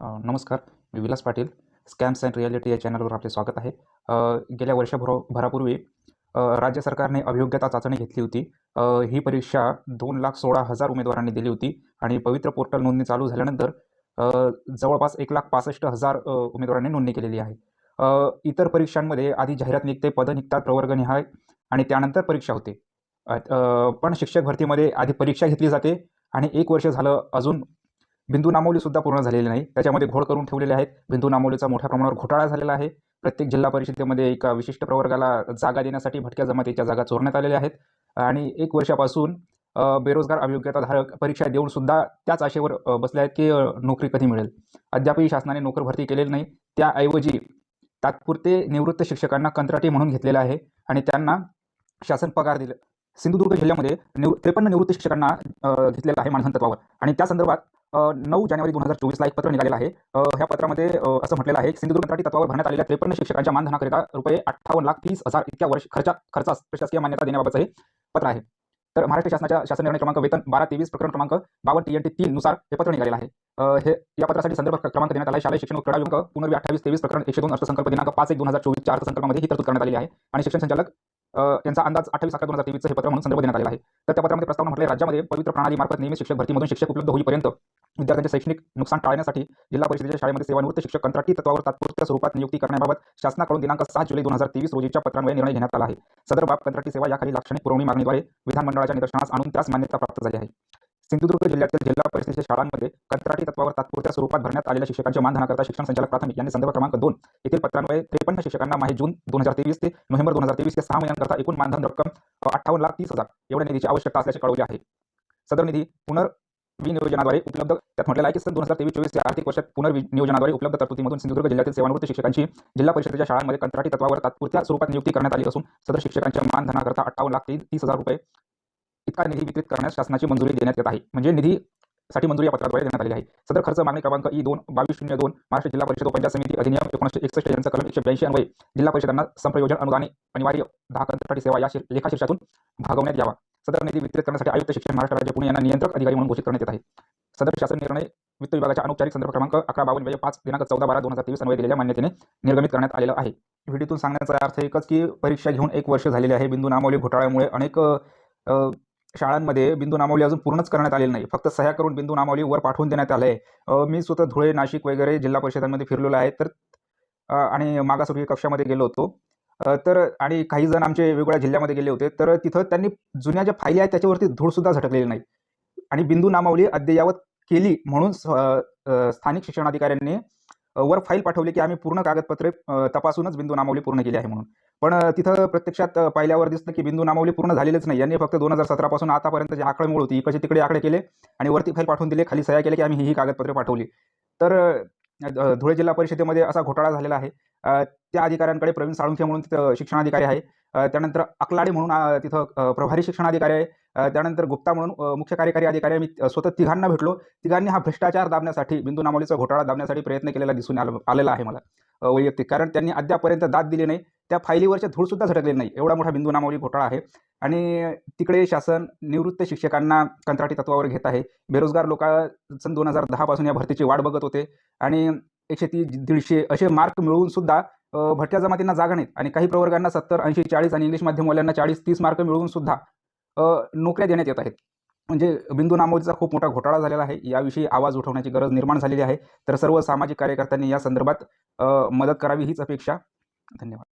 नमस्कार मी Vilas Patil scams and reality या चॅनलवर आपले स्वागत आहे. गेल्या वर्षभर भरापूर्वी राज्य सरकारने अभियोग्यता चाचणी घेतली होती. ही परीक्षा दोन लाख सोळा हजार उमेदवारांनी दिली होती आणि पवित्र पोर्टल नोंदणी चालू झाल्यानंतर जवळपास एक लाख पासष्ट हजार उमेदवारांनी नोंदणी केलेली आहे. इतर परीक्षांमध्ये आधी जाहिरात निघते पदं निघतात प्रवर्गनिहाय आणि त्यानंतर परीक्षा होते. पण शिक्षक भरतीमध्ये आधी परीक्षा घेतली जाते आणि एक वर्ष झालं अजून बिंदू नामवलीसुद्धा पूर्ण झालेली नाही. त्याच्यामध्ये घोळ करून ठेवलेले आहेत. बिंदू नामवलीचा मोठ्या प्रमाणावर घोटाळा झालेला आहे. प्रत्येक जिल्हा परिषदेमध्ये एका विशिष्ट प्रवर्गाला जागा देण्यासाठी भटक्या जमातीच्या जागा चोरण्यात आलेल्या आहेत. आणि एक वर्षापासून बेरोजगार अभियोग्यताधारक परीक्षा देऊन सुद्धा त्याच आशेवर बसले आहेत की नोकरी कधी मिळेल? अद्यापही शासनाने नोकर भरती केलेली नाही. त्याऐवजी तात्पुरते निवृत्त शिक्षकांना कंत्राटी म्हणून घेतलेलं आहे आणि त्यांना शासन पगार दिले. सिंधुदुर्ग जिल्ह्यामध्ये निव त्रेपन्न निवृत्त शिक्षकांना घेतलेलं आहे मानधन तत्वावर. आणि त्या संदर्भात नऊ जानेवारी दोन हजार चोवीसला एक पत्र निघालेलं आहे. ह्या पत्रामध्ये असं म्हटलेलं आहे सिंधुदुर्ग कंत्राटी तत्वावर भरण्यात आलेल्या त्रेपन्न शिक्षकांच्या मानधनाकरिता रुपये अठ्ठावन्न लाख तीस हजार इतक्या वर्ष खर्चा खर्चास प्रशासकीय मान्यता देण्याबाबतचं हे पत्र आहे. तर महाराष्ट्र शासनाच्या शासन निर्णय क्रमांक वेतन बारा तेवीस प्रकरण क्रमांक बावन टी एन टी तीन नुसार हे पत्र निघालेलं आहे. हे या पत्रासाठी संदर्भ क्रमांक देण्यात आला आहे. शालेय शिक्षण व क्रीडा पुनर्वी अठ्ठावीस तेवीस प्रकरण एकशे दोन अर्थसंकल्प दिनांक पाच एक दोन हजार चोवीसच्या अर्थसंकल्पामध्ये ही तरतूद करण्यात आली आहे. आणि शिक्षण संचालक अ, यांचा अंदाज अठ्ठावीस अकरा दोन हजार तेवीसचं हे पत्र म्हणून संदर्भ देण्यात आलेला आहे. तर त्या पत्रामध्ये प्रस्तावना म्हटलं राज्यामध्ये पवित्र प्रणाली मार्फत नियमित शिक्षक भरतीमधून शिक्षक उपलब्ध होईपर्यंत विद्यार्थ्यांचे शैक्षणिक नुकसान टाळण्यासाठी जिल्हा परिषदेच्या शाळेमध्ये सेवानिवृत्त शिक्षक कंत्राटी तत्वावर तात्पुरत्या स्वरूपात नियुक्ती करण्याबाबत शासनाकडून दिनांक सात जुलै दोन हजार तेवीस रोजीच्या पत्रान्वये निर्णय घेण्यात आला आहे. सदर बाब कंत्राटी सेवा याखाली लाक्षणिक पुरवणी मागणीद्वारे विधानमंडळाच्या निदर्शनास आणून त्यास मान्यता प्राप्त झाली आहे. सिंधुदुर्ग जिल्ह्यातील जिल्हा परिषदेच्या शाळांमध्ये कंत्राटी तत्वावर तात्पुरत्या स्वरूपात भरण्यात आलेल्या शिक्षकांच्या मानधनाकरता शिक्षण संचालक प्राथमिक यांनी संदर्भ क्रमांक दोन येथील पत्रान्वये त्रेपन्न शिक्षकांना माहे जून दोन हजार तेवीस ते नोव्हेंबर दोन हजार तेवीस ते सहा महिन्यांकरता एकूण मानधन रक्कम अठ्ठावन्न लाख तीस हजार एवढ्या निधीची आवश्यकता असल्याचे कळवले आहे. सदर निधी पुनर् विनियोजनाद्वारे उपलब्ध त्यात म्हटलेलं आहे की सन दोन हजार तेवीस चोवीस या आर्थिक वर्षात पुनर्विनियोजनाद्वारे उपलब्ध तरतुदीमधून सिंधुदुर्ग जिल्ह्यातील सेवानिवृत्त शिक्षकांची जिल्हा परिषदेच्या शाळांमध्ये कंत्राटी तत्वावर तात्पुरत्या स्वरूपात नियुक्ती करण्यात आली असून सदर शिक्षकांच्या मानधनाकरता अठ्ठावन्न लाख तीस हजार रुपये इतका निधी वितरित करण्यास शासनाची मंजुरी देण्यात येत आहे. म्हणजे निधी साठी मंजुरी या पत्राद्वारे देण्यात आली आहे. सदर खर्च मागणी क्रमांक ई दोन बावीस शून्य दोन महाराष्ट्र जिल्हा परिषद पंचायत समिती अधिनियम एकोणीसशे एकसष्ट यांचा कलम एकशे ब्याऐंशी अन्वये जिल्हा परिषदांना संप्रयोजन अनुदाने अनिवार्य दहा कंत्राटी सेवा या लेखा लेखाशीर्षातून भागवण्यात यावा. सदर निधी वितरित करण्यासाठी आयुक्त शिक्षण महाराष्ट्र राज्य पुणे यांना नियंत्रक अधिकारी म्हणून घोषित करण्यात येत आहे. सदर शासन निर्णय वित्त विभागाच्या अनौपचारिक संदर्भ क्रमांक अकरा बावन्न वेळ पाच दिनांक चौदा बारा दोन हजार तेवीस अन्वय दिलेल्या मान्यतेने निर्गमित करण्यात आलेलं आहे. व्हिडिओतून सांगण्याचा अर्थ एकच की परीक्षा घेऊन एक वर्ष झालेले आहे. बिंदू नामावली घोटाळ्यामुळे अनेक शाळांमध्ये बिंदू नामावली अजून पूर्णच करण्यात आलेली नाही. फक्त सह्या करून बिंदू नामावली वर पाठवून देण्यात आलं आहे मी स्वतः धुळे नाशिक वगैरे जिल्हा परिषदांमध्ये फिरलेलो आहे. तर आणि मागासवर्गीय कक्षामध्ये गेलो होतो. तर आणि काही जण आमचे वेगवेगळ्या जिल्ह्यामध्ये गेले होते तर तिथं त्यांनी जुन्या ज्या फायली आहेत त्याच्यावरती धूळसुद्धा झटकलेली नाही. आणि बिंदू नामावली अद्ययावत केली म्हणून स- स्थानिक शिक्षणाधिकाऱ्यांनी वर फाईल पाठवली की आम्ही पूर्ण कागदपत्रे तपासूनच बिंदू नामावली पूर्ण केली आहे म्हणून. पण तिथं प्रत्यक्षात पाहिल्यावर दिसतं की बिंदू नामावली पूर्ण झालेलेच नाही. यांनी फक्त दोन हजार सतरापासून आतापर्यंत जे आकडेमोड होती इकडचे तिकडे आकडे केले आणि वरती फाईल पाठवून दिले खाली सह्या केले की आम्ही ही कागदपत्रे पाठवली. तर धुळे जिल्हा परिषदेमध्ये असा घोटाळा झालेला आहे. त्या अधिकाऱ्यांकडे प्रवीण साळुंखे म्हणून तिथं शिक्षणाधिकारी आहे. त्यानंतर अकलाडे म्हणून तिथं प्रभारी शिक्षणाधिकारी आहे. त्यानंतर गुप्ता म्हणून मुख्य कार्यकारी अधिकारी मी स्वतः तिघांना भेटलो. तिघांनी हा भ्रष्टाचार दाबण्यासाठी बिंदू नामोलीचा घोटाळा दाबण्यासाठी प्रयत्न केलेला दिसून आलं आलेला आहे मला वैयक्तिक. कारण त्यांनी अद्यापर्यंत दाद दिली नाही. त्या फायलीवरच्या धूळसुद्धा झटकलेली नाही. एवढा मोठा बिंदू नामावली घोटाळा आहे. आणि तिकडे शासन निवृत्त शिक्षकांना कंत्राटी तत्वावर घेत आहे. बेरोजगार लोक सन दोन हजार दहापासून या भरतीची वाट बघत होते. आणि एकशे तीस दीडशे असे मार्क मिळवून सुद्धा भटक्या जमातींना जागा नाहीत. आणि काही प्रवर्गांना सत्तर ऐंशी चाळीस आणि इंग्लिश माध्यमवाल्यांना चाळीस तीस मार्क मिळवून सुद्धा नोकऱ्या देण्यात येत आहेत. म्हणजे बिंदू नामोदीचा खूप मोठा घोटाळा झालेला आहे. याविषयी आवाज उठवण्याची गरज निर्माण झालेली आहे. तर सर्व सामाजिक कार्यकर्त्यांनी या संदर्भात मदत करावी हीच अपेक्षा. धन्यवाद.